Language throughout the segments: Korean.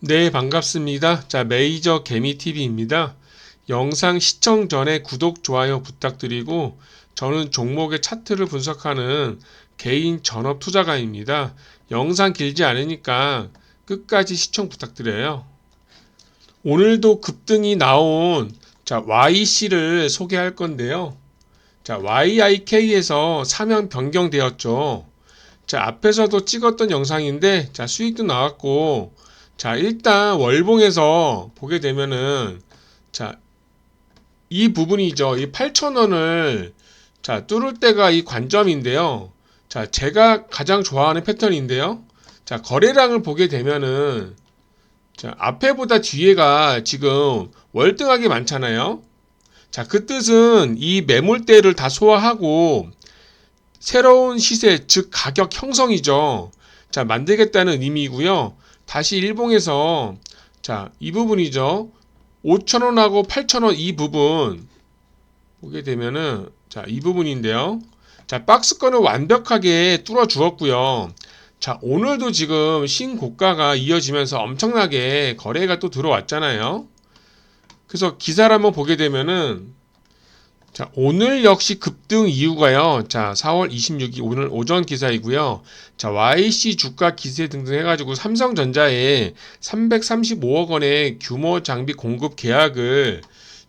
네, 반갑습니다. 자, 메이저 개미TV입니다. 영상 시청 전에 구독, 좋아요 부탁드리고, 저는 종목의 차트를 분석하는 개인 전업 투자가입니다. 영상 길지 않으니까 끝까지 시청 부탁드려요. 오늘도 급등이 나온 자, YC를 소개할 건데요. 자, YIK에서 사면 변경되었죠. 자, 앞에서도 찍었던 영상인데, 자, 수익도 나왔고, 자, 일단 월봉에서 보게 되면은 자, 이 부분이죠. 이 8,000원을 자, 뚫을 때가 이 관점인데요. 자, 제가 가장 좋아하는 패턴인데요. 자, 거래량을 보게 되면은 자, 앞에보다 뒤에가 지금 월등하게 많잖아요. 자, 그 뜻은 이 매물대를 다 소화하고 새로운 시세, 즉 가격 형성이죠. 자, 만들겠다는 의미이고요. 다시 일봉에서 자, 이 부분이죠. 5,000원하고 8,000원 이 부분 보게 되면은 자, 이 부분인데요. 자, 박스권을 완벽하게 뚫어 주었고요. 자, 오늘도 지금 신고가가 이어지면서 엄청나게 거래가 또 들어왔잖아요. 그래서 기사를 한번 보게 되면은 자, 오늘 역시 급등 이유가요. 자, 4월 26일 오늘 오전 기사이고요. 자, YC 주가 기세 등등 해가지고 삼성전자에 335억 원의 규모 장비 공급 계약을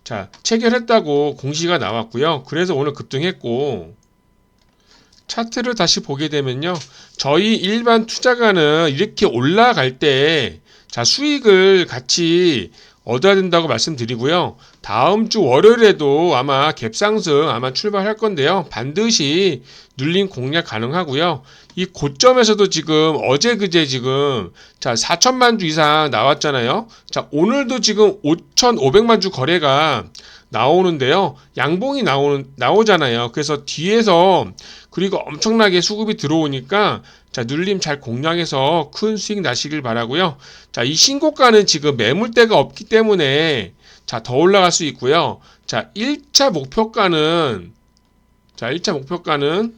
자, 체결했다고 공시가 나왔고요. 그래서 오늘 급등했고, 차트를 다시 보게 되면요. 저희 일반 투자가는 이렇게 올라갈 때, 자, 수익을 같이 얻어야 된다고 말씀드리고요. 다음 주 월요일에도 아마 갭상승 아마 출발할 건데요. 반드시 눌림 공략 가능하고요. 이 고점에서도 지금 어제 그제 지금 자 4천만 주 이상 나왔잖아요. 자 오늘도 지금 5,500만 주 거래가 나오는데요. 양봉이 나오는 나오잖아요. 그래서 뒤에서 그리고 엄청나게 수급이 들어오니까 자 눌림 잘 공략해서 큰 수익 나시길 바라고요. 자 이 신고가는 지금 매물대가 없기 때문에 자 더 올라갈 수 있고요. 자 1차 목표가는 자 1차 목표가는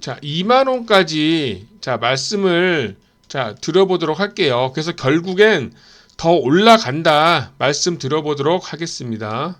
자 2만 원까지 자 말씀을 자 들어보도록 할게요. 그래서 결국엔 더 올라간다 말씀 들어보도록 하겠습니다.